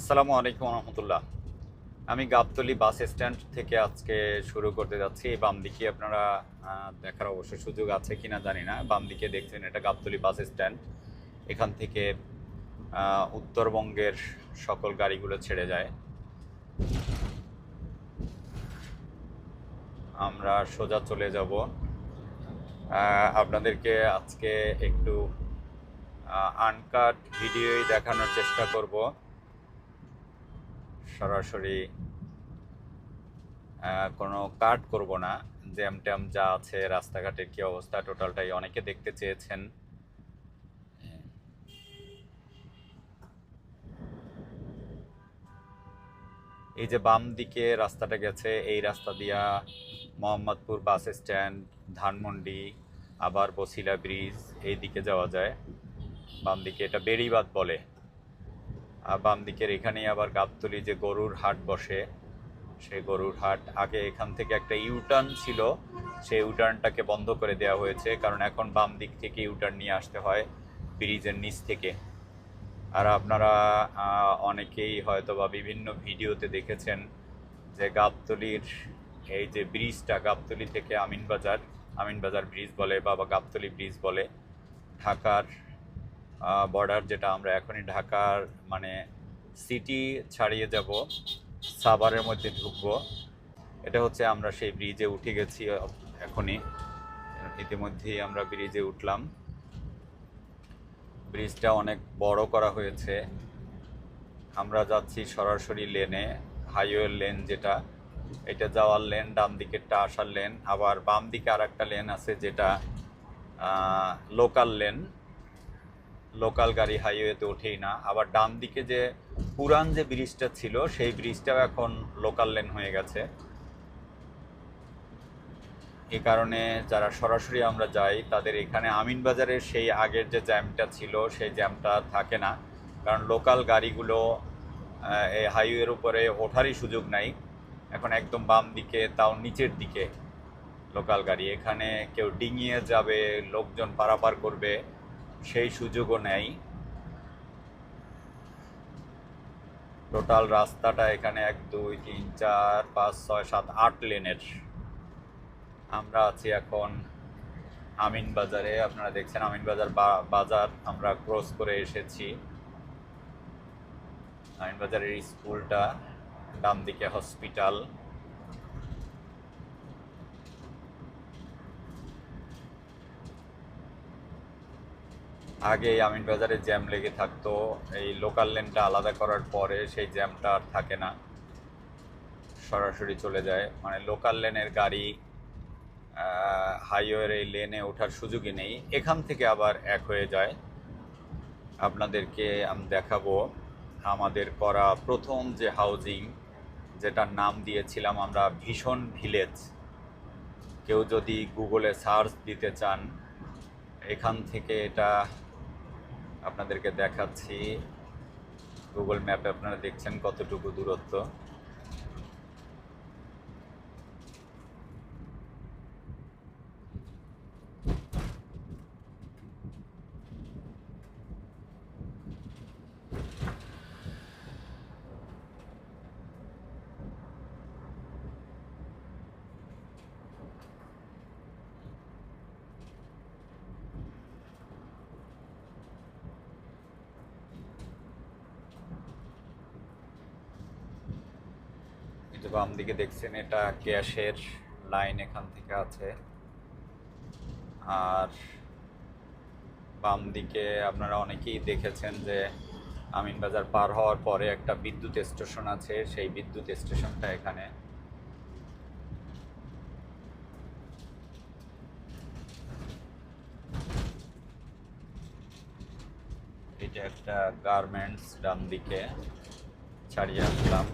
আসসালামু আলাইকুম রহমতুল্লাহ। আমি গাবতলি বাস স্ট্যান্ড থেকে আজকে শুরু করতে যাচ্ছি। বাম দিকে আপনারা দেখার অবশ্য সুযোগ আছে কি না জানি না। বাম দিকে দেখছেন এটা গাবতলি বাস স্ট্যান্ড। এখান থেকে উত্তরবঙ্গের সকল গাড়িগুলো ছেড়ে যায়। আমরা সোজা চলে যাব। আপনাদেরকে আজকে একটু আনকাট ভিডিওই দেখানোর চেষ্টা করব। সরাসরি কোনো কাট করব না। জ্যাম ট্যাম যা আছে, রাস্তাঘাটের কি অবস্থা, টোটালটাই অনেকে দেখতে চেয়েছেন। এই যে বাম দিকে রাস্তাটা গেছে, এই রাস্তা দিয়া মোহাম্মদপুর বাস স্ট্যান্ড, ধানমন্ডি, আবার বসিলা ব্রিজ, এই দিকে যাওয়া যায়। বাম দিকে এটা বেড়িবাদ বলে। বাম দিকের এখানেই আবার গাবতলি যে গরুর হাট বসে সেই গরুর হাট। আগে এখান থেকে একটা ইউটার্ন ছিল সেই ইউটার্নটাকে বন্ধ করে দেওয়া হয়েছে, কারণ এখন বাম দিক থেকে ইউটার্ন নিয়ে আসতে হয় ব্রিজের নিচ থেকে। আর আপনারা অনেকেই হয়তো বা বিভিন্ন ভিডিওতে দেখেছেন যে গাবতলির এই যে ব্রিজটা, গাবতলি থেকে আমিনবাজার আমিনবাজার ব্রিজ বলে বা গাবতলি ব্রিজ বলে, ঢাকার বর্ডার যেটা আমরা এখনই ঢাকার মানে সিটি ছাড়িয়ে যাব, সাভারের মধ্যে ঢুকবো। এটা হচ্ছে আমরা সেই ব্রিজে উঠে গেছি এখনই। ইতিমধ্যেই আমরা ব্রিজে উঠলাম। ব্রিজটা অনেক বড় করা হয়েছে। আমরা যাচ্ছি সরাসরি লেনে হাইওয়ে লেন যেটা। এটা যাওয়ার লেন ডান দিকেরটা আসার লেন আবার বাম দিকে আর একটা লেন আছে যেটা লোকাল লেন লোকাল গাড়ি হাইওয়েতে ওঠেই না। আবার ডান দিকে যে পুরান যে ব্রিজটা ছিল, সেই ব্রিজটাও এখন লোকাল লেন হয়ে গেছে। এ কারণে যারা সরাসরি আমরা যাই, তাদের এখানে আমিনবাজারের সেই আগের যে জ্যামটা ছিল, সেই জ্যামটা থাকে না। কারণ লোকাল গাড়িগুলো এই হাইওয়ের উপরে ওঠারই সুযোগ নাই। এখন একদম বাম দিকে, তাও নিচের দিকে লোকাল গাড়ি। এখানে কেউ ডিঙিয়ে যাবে, লোকজন পারাপার করবে। সেই সুযোগও নেই। টোটাল রাস্তাটা এখানে এক, দুই, তিন, চার, পাঁচ, ছয়, সাত, আট লেনের। আমরা আছি এখন আমিন বাজারে। আপনারা দেখছেন আমিন বাজার বাজার। আমরা ক্রস করে এসেছি। আমিন বাজারের স্কুলটা ডান দিকে হসপিটাল। আগে আমিন বাজারে জ্যাম লেগে থাকতো, এই লোকাল লেনটা আলাদা করার পরে সেই জ্যামটা আর থাকে না। সরাসরি চলে যায়। মানে লোকাল লেনের গাড়ি হাইওয়ের এই লেনে ওঠার সুযোগই নেই। এখান থেকে আবার এক হয়ে যায়। আপনাদেরকে আমি দেখাবো আমাদের করা প্রথম যে হাউজিং যেটার নাম দিয়েছিলাম আমরা ভীষণ ভিলেজ কেউ যদি গুগলে সার্চ দিতে চান, এখান থেকে এটা আপনাদেরকে দেখাচ্ছি। গুগল ম্যাপে আপনারা দেখছেন কতটুকু দূরত্ব। বাম দিকে দেখছেন, এটা গ্যাসের লাইন এখান থেকে আছে। আর বাম দিকে আপনারা অনেকেই দেখেছেন যে আমিনবাজার পার হওয়ার পরে একটা বিদ্যুৎ স্টেশন আছে, সেই বিদ্যুৎ স্টেশনটা এখানে। এটা একটা গার্মেন্টস ডান দিকে ছাড়িয়ে আসলাম।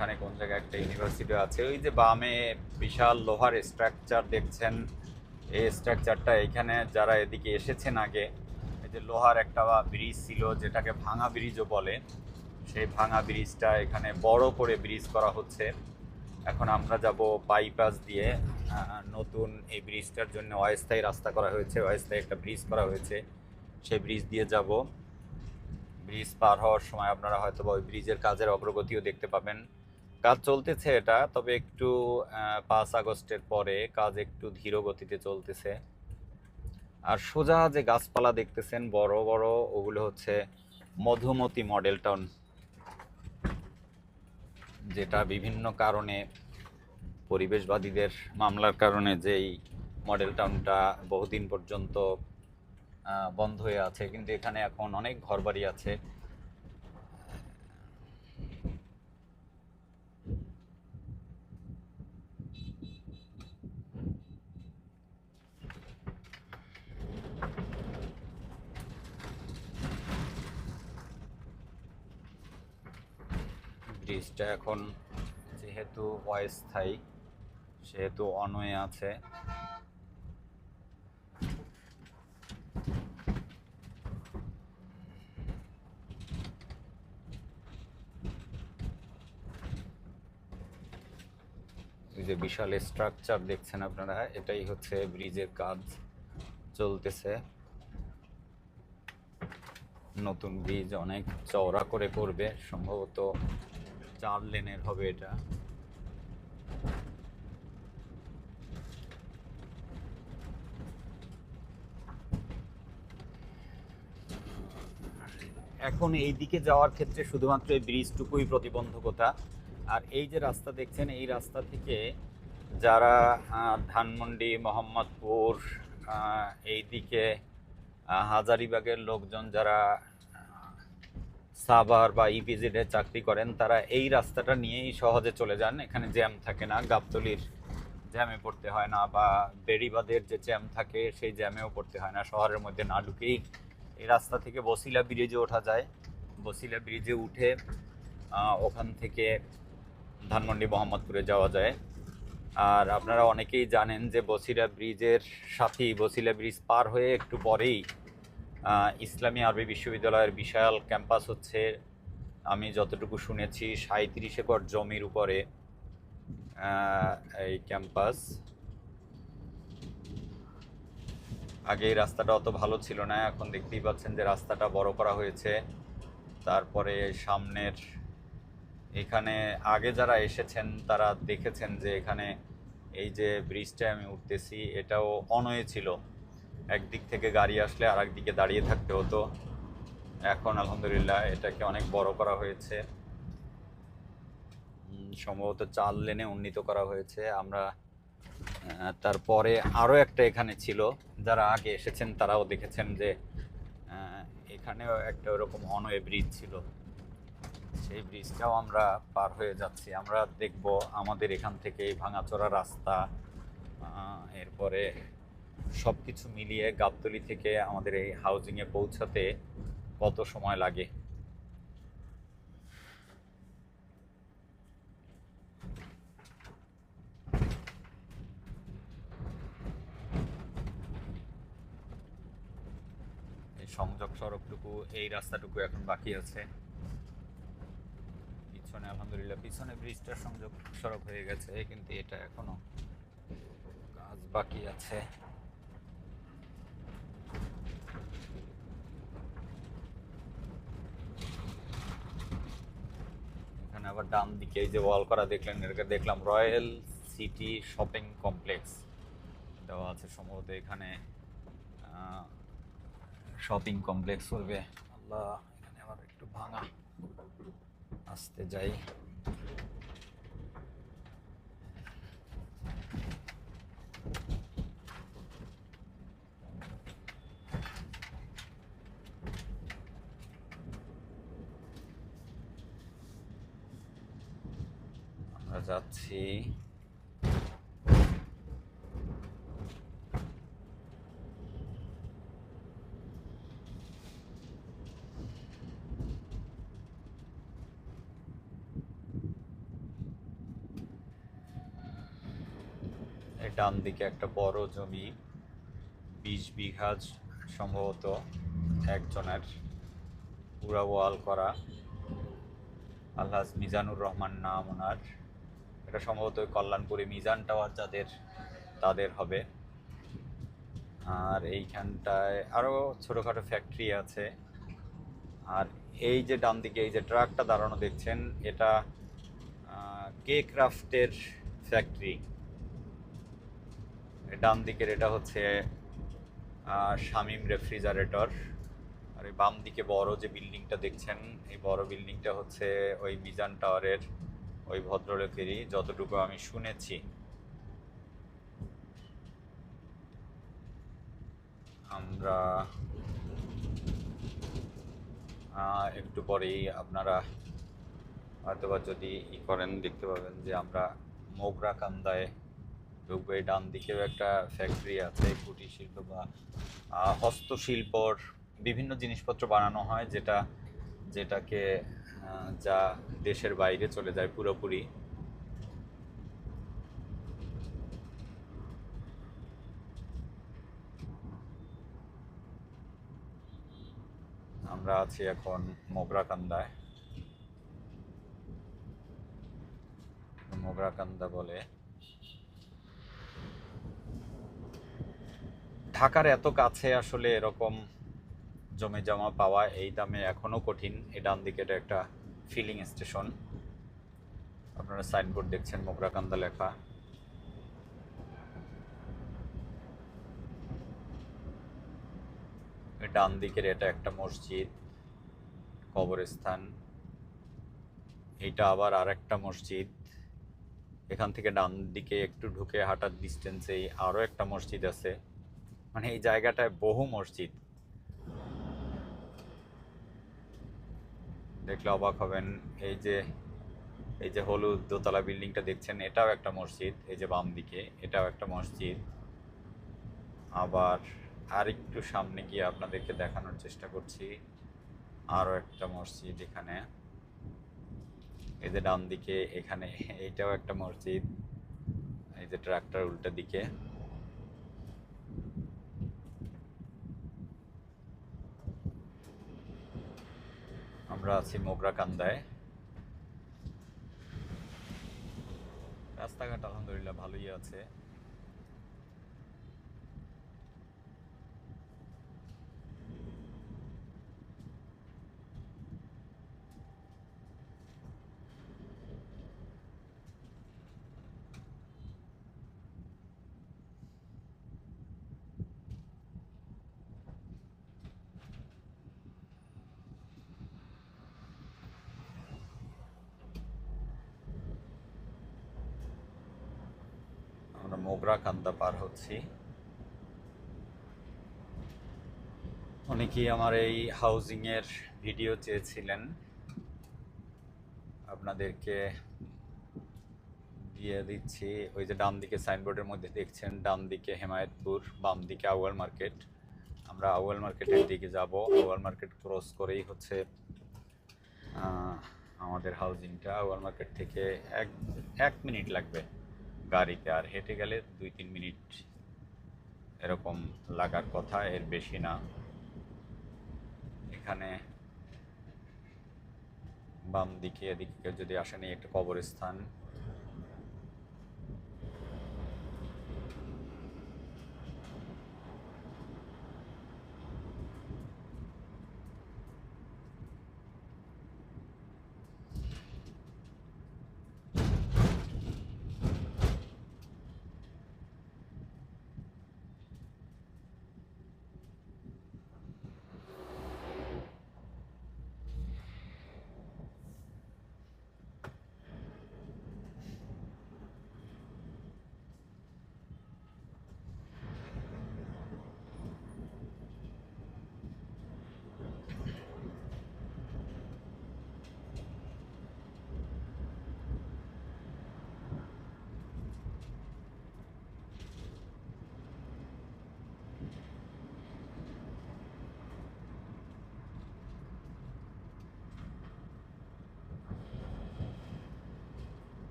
এখানে কোন জায়গায় একটা ইউনিভার্সিটি আছে। ওই যে বামে বিশাল লোহার স্ট্রাকচার দেখছেন, এই স্ট্রাকচারটা এখানে যারা এদিকে এসেছেন আগে, এই যে লোহার একটা ব্রিজ ছিল যেটাকে ভাঙা ব্রিজও বলে, সেই ভাঙা ব্রিজটা এখানে বড় করে ব্রিজ করা হচ্ছে। এখন আমরা যাব বাইপাস দিয়ে নতুন এই ব্রিজটার জন্য অস্থায়ী রাস্তা করা হয়েছে। অস্থায়ী একটা ব্রিজ করা হয়েছে। সেই ব্রিজ দিয়ে যাব। ব্রিজ পার হওয়ার সময় আপনারা হয়তো বা ওই ব্রিজের কাজের অগ্রগতিও দেখতে পাবেন। কাজ চলতেছে এটা, তবে একটু পাঁচ আগস্টের পরে কাজ একটু ধীর গতিতে চলতেছে। আর সোজা যে গাছপালা দেখতেছেন, বড় বড়, ওগুলো হচ্ছে মধুমতি মডেল টাউন। যেটা বিভিন্ন কারণে, পরিবেশবাদীদের মামলার কারণে যেই মডেল টাউনটা বহুদিন পর্যন্ত বন্ধ হয়ে আছে। কিন্তু এখানে এখন অনেক ঘরবাড়ি আছে। ব্রিজটা এখন যেহেতু অস্থায়ী সেহেতু অনয়ে আছে। যে বিশাল স্ট্রাকচার দেখছেন আপনারা, এটাই হচ্ছে ব্রিজের কাজ চলতেছে। নতুন ব্রিজ অনেক চওড়া করে করবে, সম্ভবত চার লেনের হবে এটা। এখন এই দিকে যাওয়ার ক্ষেত্রে শুধুমাত্র এই ব্রিজটুকুই প্রতিবন্ধকতা। আর এই যে রাস্তা দেখছেন, এই রাস্তা থেকে যারা ধানমন্ডি, মোহাম্মদপুর এই দিকে হাজারিবাগের লোকজন যারা সাভার বা ইপিজেডে চাকরি করেন, তারা এই রাস্তাটা নিয়েই সহজে চলে যান। এখানে জ্যাম থাকে না, গাবতলির জ্যামে পড়তে হয় না বা বেড়িবাদের যে জ্যাম থাকে, সেই জ্যামেও পড়তে হয় না। শহরের মধ্যে না ঢুকেই এই রাস্তা থেকে বসিলা ব্রিজে ওঠা যায়। বসিলা ব্রিজে উঠে ওখান থেকে ধানমন্ডি মোহাম্মদপুরে যাওয়া যায়। আর আপনারা অনেকেই জানেন যে বসিলা ব্রিজের সাথেই বসিলা ব্রিজ পার হয়ে একটু পরেই ইসলামী আরবি বিশ্ববিদ্যালয়ের বিশাল ক্যাম্পাস হচ্ছে, আমি যতটুকু শুনেছি সাঁত্রিশ একর জমির উপরে এই ক্যাম্পাস। আগে এই রাস্তাটা অত ভালো ছিল না, এখন দেখতেই পাচ্ছেন যে রাস্তাটা বড় করা হয়েছে। তারপরে সামনের, এখানে আগে যারা এসেছেন, তারা দেখেছেন যে এখানে এই যে ব্রিজটায় আমি উঠতেছি, এটাও অনয়ে ছিল। একদিক থেকে গাড়ি আসলে আর দিকে দাঁড়িয়ে থাকতে হতো। এখন আলহামদুলিল্লাহ এটাকে অনেক বড় করা হয়েছে। সম্ভবত চার লেনে উন্নীত করা হয়েছে। আমরা তারপরে আরও একটা এখানে ছিল। যারা আগে এসেছেন তারাও দেখেছেন যে এখানেও একটা ওরকম অনওয়ে ব্রিজ ছিল। সেই ব্রিজটাও আমরা পার হয়ে যাচ্ছি। আমরা দেখব আমাদের এখান থেকে ভাঙাচোরা রাস্তা এরপরে সব কিছু মিলিয়ে গাবতলি থেকে আমাদের এই হাউজিংয়ে পৌঁছাতে কত সময় লাগে? সংযোগ সড়কটুকু, এই রাস্তাটুকু এখন বাকি আছে। পিছনে আলহামদুলিল্লাহ, পিছনে ব্রিজটার সংযোগ সড়ক হয়ে গেছে, কিন্তু এটা এখনও কাজ বাকি আছে। আবার ডান দিকে এই যে ওয়াল করা দেখলেন, এটাকে দেখলাম রয়্যাল সিটি শপিং কমপ্লেক্স দেওয়া আছে সম্ভবত এখানে শপিং কমপ্লেক্স করবে আল্লাহ, এখানে আবার একটু ভাঙা। আসতে যাই আমরা এই ডান দিকে একটা বড় জমি, বিশ বিঘা সম্ভবত একজনের পুরা ওয়াল করা। আল্লাহ মিজানুর রহমান নাম ওনার। এটা সম্ভবত কল্যাণপুরে মিজান টাওয়ার যাদের, তাদের হবে। আর এইখানটায় আরও ছোটোখাটো ফ্যাক্টরি আছে। আর এই যে ডান দিকে এই যে ট্রাকটা দাঁড়ানো দেখছেন, এটা কে ক্রাফটের ফ্যাক্টরি ডান দিকের এটা হচ্ছে শামীম রেফ্রিজারেটর আর বাম দিকে বড় যে বিল্ডিংটা দেখছেন, এই বড় বিল্ডিংটা হচ্ছে ওই মিজান টাওয়ারের ওই ভদ্রলোকেরই যতটুকু আমি শুনেছি। আমরা একটু পরেই আপনারা হয়তোবা যদি ই করেন, দেখতে পাবেন যে আমরা মোগরা কান্দায় ঢুকবো। এই ডান দিকেও একটা ফ্যাক্টরি আছে, কুটির শিল্প বা হস্তশিল্পর বিভিন্ন জিনিসপত্র বানানো হয়, যেটা, যেটাকে যা দেশের বাইরে চলে যায় পুরোপুরি। আমরা আছি এখন মোগরাকান্দায় মোগরাকান্দা বলে। ঢাকার এত কাছে আসলে এরকম জমি জমা পাওয়া এই দামে এখনও কঠিন। এই ডান দিকে এটা একটা ফিলিং স্টেশন আপনারা সাইনবোর্ড দেখছেন, মোগরাকান্দা লেখা। ডান দিকের এটা একটা মসজিদ, কবরস্থান। এটা আবার আর একটা মসজিদ। এখান থেকে ডান দিকে একটু ঢুকে হাঁটার ডিস্টেন্সেই আরও একটা মসজিদ আছে। মানে এই জায়গাটায় বহু মসজিদ। দেখলে অবাক হবেন। এই যে এই যে হলুদ দোতলা বিল্ডিংটা দেখছেন, এটাও একটা মসজিদ, এই যে বাম দিকে, এটাও একটা মসজিদ। আবার আর একটু সামনে গিয়ে আপনাদেরকে দেখানোর চেষ্টা করছি, আরও একটা মসজিদ এখানে। এই যে ডান দিকে এখানে এইটাও একটা মসজিদ, এই যে ট্রাক্টর উল্টা দিকে। আমরা আছি মোগরা কান্দায় রাস্তাঘাট আলহামদুলিল্লাহ ভালোই আছে আমরা মোগরা কান্দা পার হচ্ছি। অনেকেই আমার এই হাউজিং এর ভিডিও চেয়েছিলেন। আপনাদেরকে দিয়ে দিচ্ছি। ওই যে ডান দিকে সাইনবোর্ডের মধ্যে দেখছেন, ডান দিকে হেমায়তপুর, বাম দিকে আউয়াল মার্কেট। আমরা আউয়াল মার্কেটের দিকে যাব। আউয়াল মার্কেট ক্রস করেই হচ্ছে আমাদের হাউজিংটা। আউয়াল মার্কেট থেকে এক এক মিনিট লাগবে। গাড়িতে আর হেঁটে গেলে দুই তিন মিনিট এরকম লাগার কথা, এর বেশি না। এখানে বাম দিকে এদিকে যদি আসেনি, একটা কবরস্থান।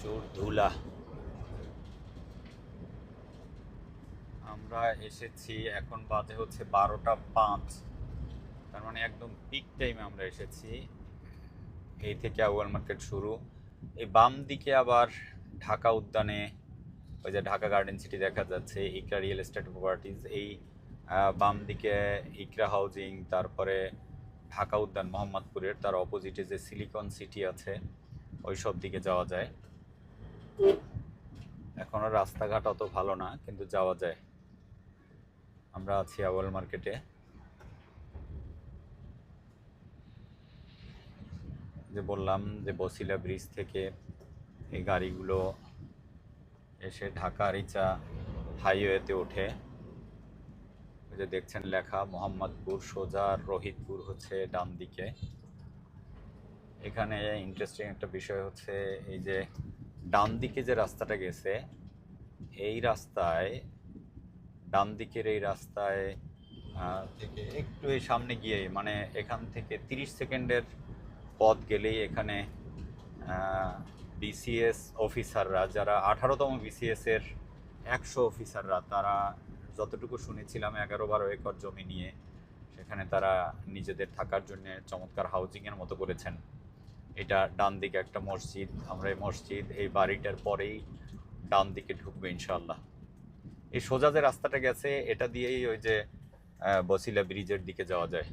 প্রচুর ধুলা। আমরা এসেছি, এখন বাজে হচ্ছে বারোটা পাঁচ। তার মানে একদম পিক টাইমে আমরা এসেছি। এই থেকে আউয়াল মার্কেট শুরু। এই বাম দিকে আবার ঢাকা উদ্যানে, ওই যে ঢাকা গার্ডেন সিটি দেখা যাচ্ছে, ইকরা রিয়েল এস্টেট প্রপার্টিজ এই বাম দিকে ইকরা হাউজিং তারপরে ঢাকা উদ্যান, মোহাম্মদপুরের, তার অপোজিটে যে সিলিকন সিটি আছে, ওই সব দিকে যাওয়া যায়। এখনও রাস্তাঘাট অত ভালো না, কিন্তু যাওয়া যায়। আমরা আছি আওয়াল মার্কেটে। যে বললাম যে বসিলা ব্রিজ থেকে এই গাড়িগুলো এসে ঢাকা রিচা হাইওয়েতে ওঠে। ওই যে দেখছেন লেখা, মোহাম্মদপুর সোজা রোহিতপুর হচ্ছে ডান দিকে এখানে ইন্টারেস্টিং একটা বিষয় হচ্ছে এই যে ডান দিকে যে রাস্তাটা গেছে, এই রাস্তায় ডান দিকের এই রাস্তায় থেকে একটু এই সামনে গিয়ে মানে এখান থেকে তিরিশ সেকেন্ডের পথ গেলেই এখানে বিসিএস অফিসাররা, যারা আঠারোতম বিসিএস এর একশো অফিসাররা, তারা যতটুকু শুনেছিলাম এগারো বারো একর জমি নিয়ে, সেখানে তারা নিজেদের থাকার জন্য চমৎকার হাউজিংয়ের মতো করেছেন। এটা ডান দিকে একটা মসজিদ, আমরা এই মসজিদ, এই বাড়িটার পরেই ডান দিকে ঢুকবো ইনশাল্লাহ এই সোজা যে রাস্তাটা গেছে, এটা দিয়েই ওই যে বসিলা ব্রিজের দিকে যাওয়া যায়।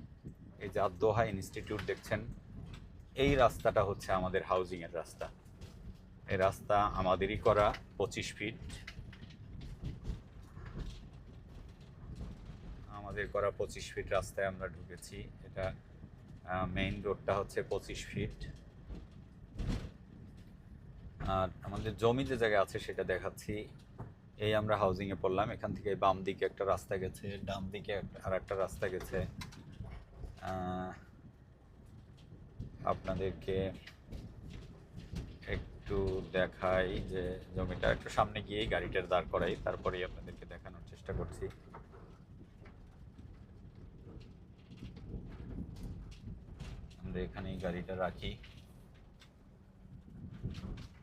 এই যে আদোহা ইনস্টিটিউট দেখছেন, এই রাস্তাটা হচ্ছে আমাদের হাউজিং এর রাস্তা। এই রাস্তা আমাদেরই করা পঁচিশ ফিট। আমাদের করা পঁচিশ ফিট রাস্তায় আমরা ঢুকেছি। এটা মেইন রোডটা হচ্ছে পঁচিশ ফিট। আর আমাদের জমি যে জায়গায় আছে সেটা দেখাচ্ছি। এই আমরা হাউজিংয়ে পড়লাম, এখান থেকে বাম দিকে একটা রাস্তা গেছে, ডান দিকে আর একটা রাস্তা গেছে। আপনাদেরকে একটু দেখাই যে জমিটা একটু সামনে গিয়েই গাড়িটার দাঁড় করাই, তারপরেই আপনাদেরকে দেখানোর চেষ্টা করছি। আমরা এখানেই গাড়িটা রাখি।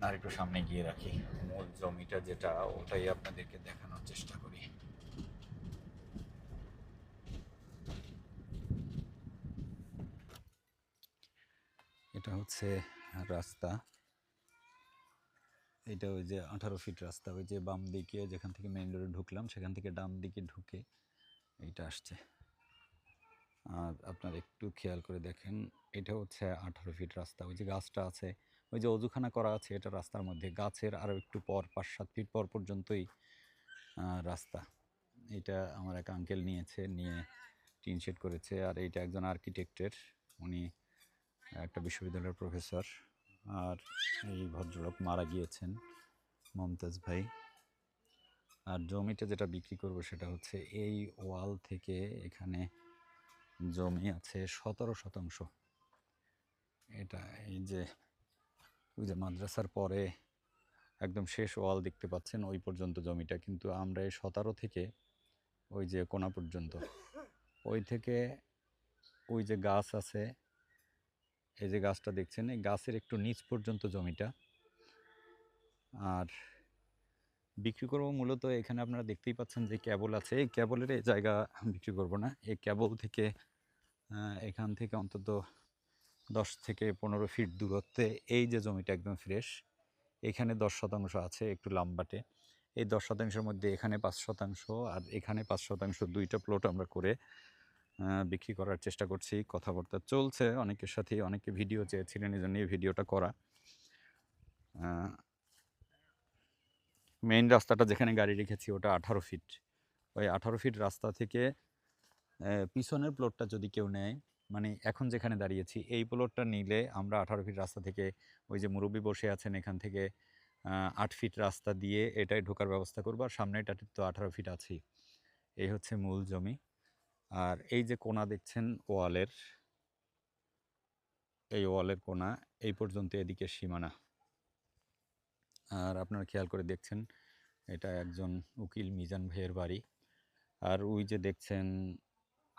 আর একটু সামনে গিয়ে রাখি। মূল জমিটা যেটা, ওটাই আপনাদেরকে দেখানোর চেষ্টা করি। এটা হচ্ছে রাস্তা। এটা ওই যে আঠারো ফিট রাস্তা, ওই যে বাম দিকে যেখান থেকে মেইন রোডে ঢুকলাম, সেখান থেকে ডান দিকে ঢুকে এইটা আসছে। আর আপনারা একটু খেয়াল করে দেখেন, এটা হচ্ছে আঠারো ফিট রাস্তা, ওই যে গাছটা আছে ওই যে অজুখানা করা আছে, এটা রাস্তার মধ্যে। গাছের আরও একটু পর, পাঁচ সাত ফিট পর পর্যন্তই রাস্তা। এটা আমার এক আঙ্কেল নিয়েছে, নিয়ে টিন শেড করেছে, আর এইটা একজন আর্কিটেক্টের উনি একটা বিশ্ববিদ্যালয়ের প্রফেসর আর এই ভদ্রলোক মারা গিয়েছেন, মমতাজ ভাই। আর জমিটা যেটা বিক্রি করব সেটা হচ্ছে এই ওয়াল থেকে এখানে জমি আছে সতেরো শতাংশ। এটা এই যে ওই যে মাদ্রাসার পরে একদম শেষ ওয়াল দেখতে পাচ্ছেন, ওই পর্যন্ত জমিটা। কিন্তু আমরা এই সতেরো থেকে ওই যে কোনা পর্যন্ত, ওই থেকে ওই যে গাছ আছে, এই যে গাছটা দেখছেন, এই গাছের একটু নিচ পর্যন্ত জমিটা। আর বিক্রি করব মূলত এখানে আপনারা দেখতেই পাচ্ছেন যে ক্যাবল আছে। এই ক্যাবলের এই জায়গা বিক্রি করব না, এই ক্যাবল থেকে এখান থেকে অন্তত দশ থেকে পনেরো ফিট দূরত্বে এই যে জমিটা একদম ফ্রেশ এখানে দশ শতাংশ আছে একটু লাম্বাটে। এই দশ শতাংশের মধ্যে এখানে পাঁচ শতাংশ আর এখানে পাঁচ শতাংশ দুইটা প্লট আমরা করে বিক্রি করার চেষ্টা করছি। কথাবার্তা চলছে, অনেকের সাথে অনেকে ভিডিও চেয়েছিলেন, এই জন্য ভিডিওটা করা। মেইন রাস্তাটা যেখানে গাড়ি রেখেছি ওটা আঠারো ফিট ওই আঠারো ফিট রাস্তা থেকে পিছনের প্লটটা যদি কেউ নেয় মানে এখন যেখানে দাঁড়িয়েছি, এই প্লটটা নিলে আমরা আঠারো ফিট রাস্তা থেকে ওই যে মুরব্বী বসে আছেন এখান থেকে আট ফিট রাস্তা দিয়ে এটাই ঢোকার ব্যবস্থা করব আর সামনেটা তো আঠারো ফিট আছেই। এই হচ্ছে মূল জমি। আর এই যে কোনা দেখছেন, ওয়ালের, এই ওয়ালের কোনা এই পর্যন্ত এদিকে সীমানা। আর আপনারা খেয়াল করে দেখছেন, এটা একজন উকিল মিজান ভাইয়ের বাড়ি। আর ওই যে দেখছেন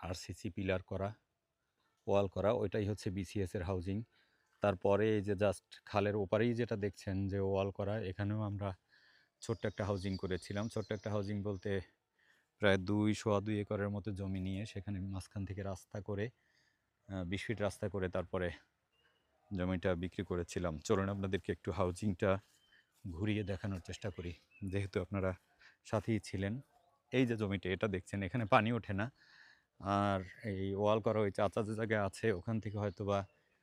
আরসিসি পিলার করা। ওয়াল করা, ওইটাই হচ্ছে বিসিএস এর হাউজিং তারপরে এই যে জাস্ট খালের ওপারেই যেটা দেখছেন যে ওয়াল করা, এখানেও আমরা ছোট্ট একটা হাউজিং করেছিলাম। ছোট্ট একটা হাউজিং বলতে প্রায় দুই সোয়া দুই একরের মতো জমি নিয়ে সেখানে মাঝখান থেকে রাস্তা করে বিশ ফিট রাস্তা করে তারপরে জমিটা বিক্রি করেছিলাম। চলুন আপনাদেরকে একটু হাউজিংটা ঘুরিয়ে দেখানোর চেষ্টা করি। যেহেতু আপনারা সাথেই ছিলেন, এই যে জমিটা, এটা দেখছেন, এখানে পানি ওঠে না। আর এই ওয়াল করা ওই চাচা যে জায়গায় আছে, ওখান থেকে হয়তো বা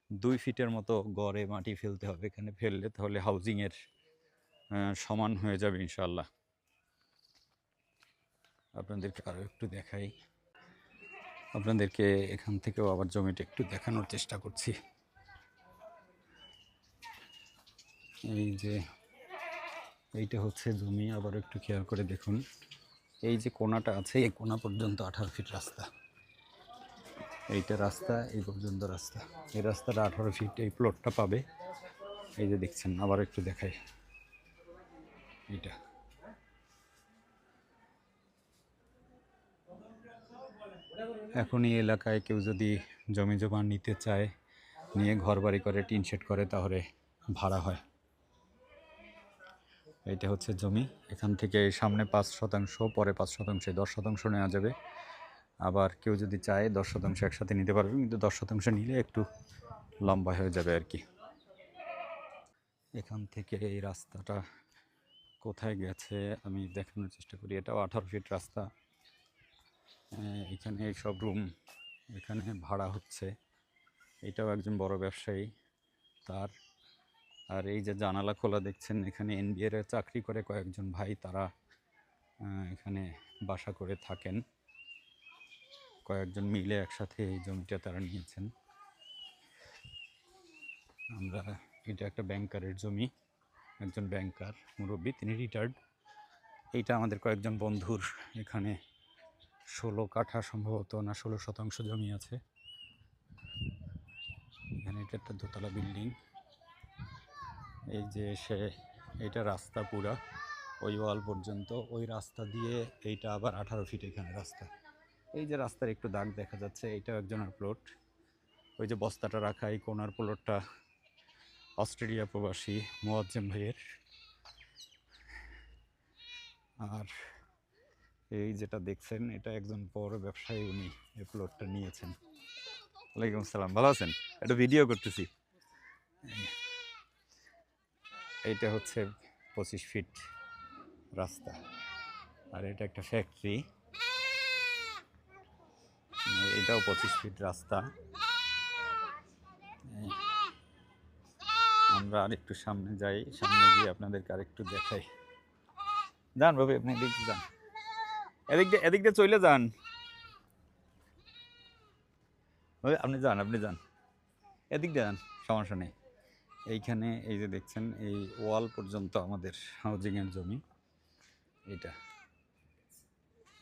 দুই ফিটের মতো গড়ে মাটি ফেলতে হবে। এখানে ফেললে তাহলে হাউজিংয়ের সমান হয়ে যাবে ইনশাল্লাহ আপনাদেরকে আরও একটু দেখাই। আপনাদেরকে এখান থেকেও আবার জমিটা একটু দেখানোর চেষ্টা করছি। এই যে, এইটা হচ্ছে জমি, আবার একটু খেয়াল করে দেখুন। এই যে কোনাটা আছে, এই কোনা পর্যন্ত আঠারো ফিট রাস্তা। এইটা রাস্তা, এই পর্যন্ত রাস্তা। এই রাস্তাটা আঠারো ফিট এই প্লটটা পাবে। এই যে দেখছেন, আবার একটু দেখাই। এইটা। এখন এই এলাকায় কেউ যদি জমি জমা নিতে চায়, নিয়ে ঘর বাড়ি করে, টিন শেড করে, তাহলে ভাড়া হয়। এইটা হচ্ছে জমি। এখান থেকে সামনে পাঁচ শতাংশ, পরে পাঁচ শতাংশে, দশ শতাংশ নেওয়া যাবে। আবার কেউ যদি চায় দশ শতাংশ একসাথে নিতে পারবে, কিন্তু দশ শতাংশ নিলে একটু লম্বা হয়ে যাবে আর কি। এখান থেকে এই রাস্তাটা কোথায় গেছে আমি দেখানোর চেষ্টা করি। এটাও আঠারো ফিট রাস্তা। এখানে সব রুম এখানে ভাড়া হচ্ছে। এটাও একজন বড় ব্যবসায়ী তার। আর এই যে জানালা খোলা দেখছেন, এখানে এনবিআর চাকরি করে কয়েকজন ভাই, তারা এখানে বাসা করে থাকেন। কয়েকজন মিলে একসাথে এই জমিটা তারা নিয়েছেন। আমরা, এটা একটা ব্যাংকারের জমি, একজন ব্যাংকার, মুরব্বী, তিনি রিটায়ার্ড এইটা আমাদের কয়েকজন বন্ধুর এখানে ষোলো কাঠা সম্ভবত না ষোলো শতাংশ জমি আছে। এখানে এটা একটা দোতলা বিল্ডিং। এই যে সে, এটা রাস্তা পুরা, ওই ওয়াল পর্যন্ত, ওই রাস্তা দিয়ে এইটা আবার আঠারো ফিট এখানে রাস্তা। এই যে রাস্তার একটু দাগ দেখা যাচ্ছে এইটাও একজনের প্লট ওই যে বস্তাটা রাখা, এই কোনার প্লটটা অস্ট্রেলিয়া প্রবাসী মোয়াজ্জেম ভাইয়ের। আর এই যেটা দেখছেন, এটা একজন বড় ব্যবসায়ী, উনি এই প্লটটা নিয়েছেন। ওয়ালাইকুম আসসালাম, ভালো আছেন? একটা ভিডিও করতেছি। এইটা হচ্ছে পঁচিশ ফিট রাস্তা। আর এটা একটা ফ্যাক্টরি এটাও পঁচিশ ফিট রাস্তা। আমরা আরেকটু সামনে যাই, সামনে গিয়ে আপনাদেরকে আরেকটু দেখাই। যান বাবু, আপনি এদিক যান। এদিক দিয়ে এদিক দিয়ে চলে যান। আপনি যান আপনি যান। এদিক দিয়ে যান, সমস্যা নেই। এইখানে এই যে দেখছেন, এই ওয়াল পর্যন্ত আমাদের হাউজিংয়ের জমি। এটা।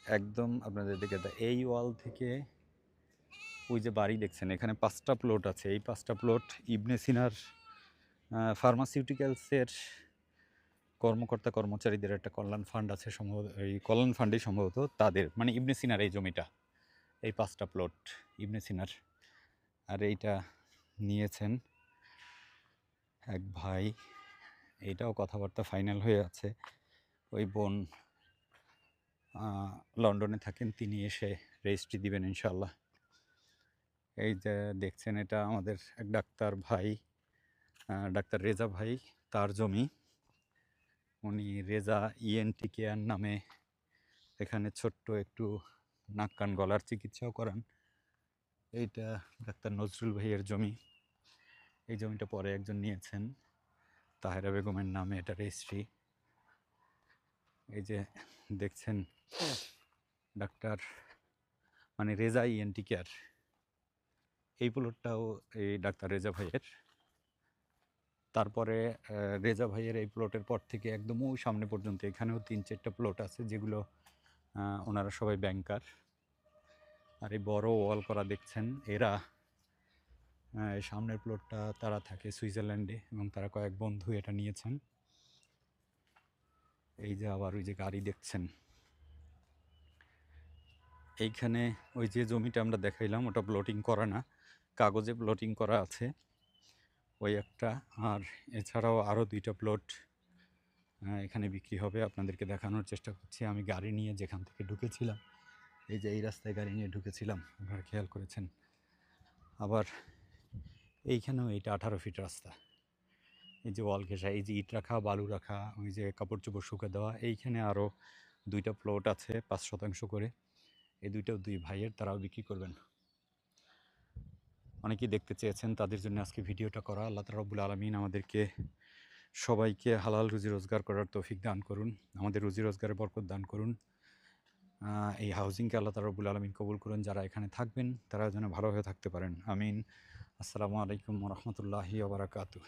একদম আপনাদের দিকে এই ওয়াল থেকে ওই যে বাড়ি দেখছেন, এখানে পাঁচটা প্লট আছে। এই পাঁচটা প্লট ইবনে সিনার ফার্মাসিউটিক্যালসের কর্মকর্তা, কর্মচারীদের একটা কল্যাণ ফান্ড আছে সম্ভবত, এই কল্যাণ ফান্ডেই সম্ভবত তাদের মানে ইবনে সিনার এই জমিটা, এই পাঁচটা প্লট ইবনে সিনার। আর এইটা নিয়েছেন এক ভাই এইটাও কথাবার্তা ফাইনাল হয়ে আছে। ওই বোন লন্ডনে থাকেন, তিনি এসে রেজিস্ট্রি দিবেন ইনশাল্লাহ এই যে দেখছেন এটা আমাদের এক ডাক্তার ভাই ডাক্তার রেজা ভাই, তার জমি। উনি রেজা ইএনটি কেয়ার নামে এখানে ছোট্ট একটু নাক কান গলার চিকিৎসাও করান। এইটা ডাক্তার নজরুল ভাইয়ের জমি। এই জমিটা পরে একজন নিয়েছেন, তাহেরা বেগমের নামে এটা রেজিস্ট্রি এই যে দেখছেন, ডাক্তার মানে রেজা ইএনটি কেয়ার এই প্লটটাও এই ডাক্তার রেজা ভাইয়ের। তারপরে রেজা ভাইয়ের এই প্লটের পর থেকে একদম ওই সামনে পর্যন্ত এখানেও তিন চারটা প্লট আছে যেগুলো ওনারা সবাই ব্যাংকার আর এই বড় ওয়াল করা দেখছেন, এরা সামনের প্লটটা তারা থাকে সুইজারল্যান্ডে এবং তারা কয়েক বন্ধু এটা নিয়েছেন। এই যে আবার ওই যে গাড়ি দেখছেন। এইখানে ওই যে জমিটা আমরা দেখাইলাম, ওটা প্লটিং করা না। কাগজে প্লটিং করা আছে। ওই একটা। আর এছাড়াও আরও দুইটা প্লট এখানে বিক্রি হবে। আপনাদেরকে দেখানোর চেষ্টা করছি। আমি গাড়ি নিয়ে যেখান থেকে ঢুকেছিলাম, এই যে এই রাস্তায় গাড়ি নিয়ে ঢুকেছিলাম, আপনারা খেয়াল করেছেন? আবার এইখানেও এইটা আঠারো ফিট রাস্তা। এই যে ওয়াল ঘেঁষা, এই যে ইট রাখা, বালু রাখা, ওই যে কাপড় চোপড় শুকে দেওয়া, এইখানে আরও দুইটা প্লট আছে, পাঁচ শতাংশ করে। এই দুইটাও দুই ভাইয়ের, তারাও বিক্রি করবেন। অনেকেই দেখতে চেয়েছেন তাদের জন্য আজকে ভিডিওটা করা। আল্লাহ রব্বুল আলমিন আমাদেরকে সবাইকে হালাল রুজি রোজগার করার তৌফিক দান করুন, আমাদের রুজি রোজগারের বরকত দান করুন। এই হাউজিংকে আল্লাহ রব্বুল আলমিন কবুল করুন, যারা এখানে থাকবেন তারা যেন ভালোভাবে থাকতে পারেন। আমিন। আসসালামু আলাইকুম রহমতুল্লাহি ওবরাকাতু